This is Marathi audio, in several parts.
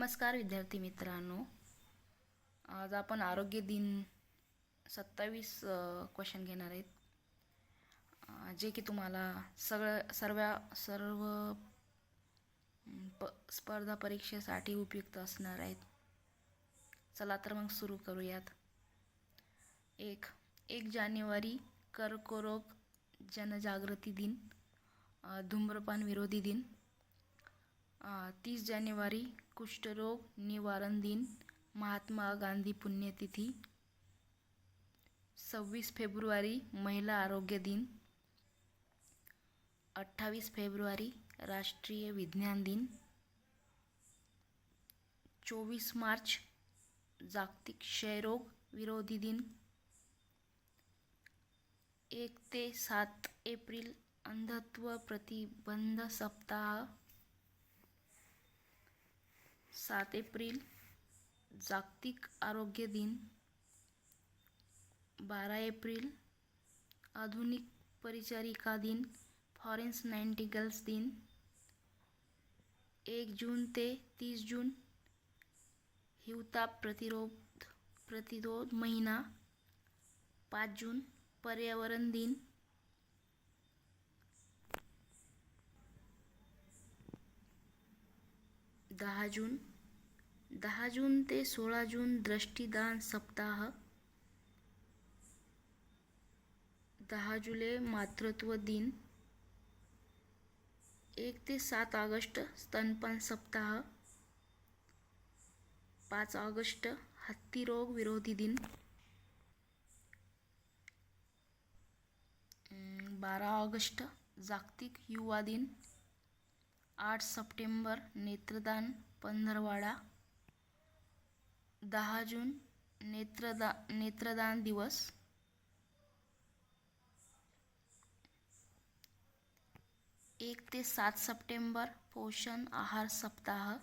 नमस्कार विद्यार्थी मित्रांनो. आज आपण आरोग्य दिन सत्तावीस क्वेश्चन घेणार आहेत. जे की तुम्हाला सगळं सर्व सर्व प स्पर्धा परीक्षेसाठी उपयुक्त असणार आहेत. चला तर मग सुरू करूयात. एक एक जानेवारी कर्करोग जनजागृती दिन धूम्रपान विरोधी दिन. तीस जानेवारी कुष्ठरोग निवारण दिन महात्मा गांधी पुण्यतिथी. सव्वीस फेब्रुवारी महिला आरोग्य दिन. अठ्ठावीस फेब्रुवारी राष्ट्रीय विज्ञान दिन. चोवीस मार्च जागतिक क्षयरोग विरोधी दिन. एक ते सात एप्रिल अंधत्व प्रतिबंध सप्ताह. सात एप्रिल जागतिक आरोग्य दिन. बारा एप्रिल आधुनिक परिचारिका दिन फॉरेन्स नाईन्टिगल्स दिन. एक जून ते तीस जून हिवताप प्रतिरोध प्रतिरोध महिना. पाच जून पर्यावरण दिन. दहा जून दहा जून ते सोळा जून दृष्टीदान सप्ताह. दहा जुलै मातृत्व दिन. एक ते सात ऑगस्ट स्तनपान सप्ताह. पाच ऑगस्ट हत्तीरोग विरोधी दिन. बारा ऑगस्ट जागतिक युवा दिन. आठ सप्टेंबर नेत्रदान पंधरवाडा. दहा जून नेत्रदा नेत्रदान दिवस. एक ते सात सप्टेंबर पोषण आहार सप्ताह.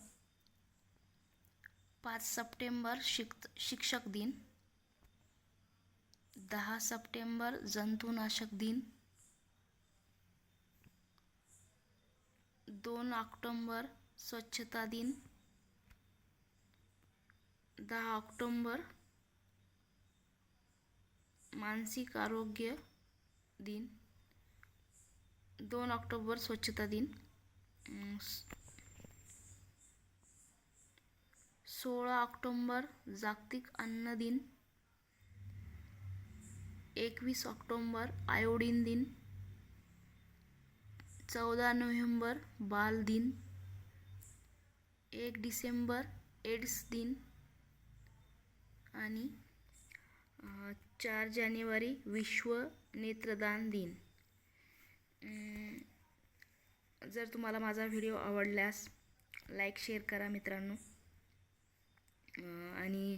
पाच सप्टेंबर शिक शिक्षक दिन. दहा सप्टेंबर जंतुनाशक दिन. दोन ऑक्टोंबर स्वच्छता दिन. दहा ऑक्टोंबर मानसिक आरोग्य दिन. दोन ऑक्टोबर स्वच्छता दिन. सोळा ऑक्टोंबर जागतिक अन्न दिन. एकवीस ऑक्टोंबर आयोडीन दिन. चौदा नोव्हेंबर बाल दिन. एक डिसेंबर एड्स दिन. आणि चार जानेवारी विश्व नेत्रदान दिन. जर तुम्हाला माझा व्हिडिओ आवडल्यास लाईक शेअर करा मित्रांनो. आणि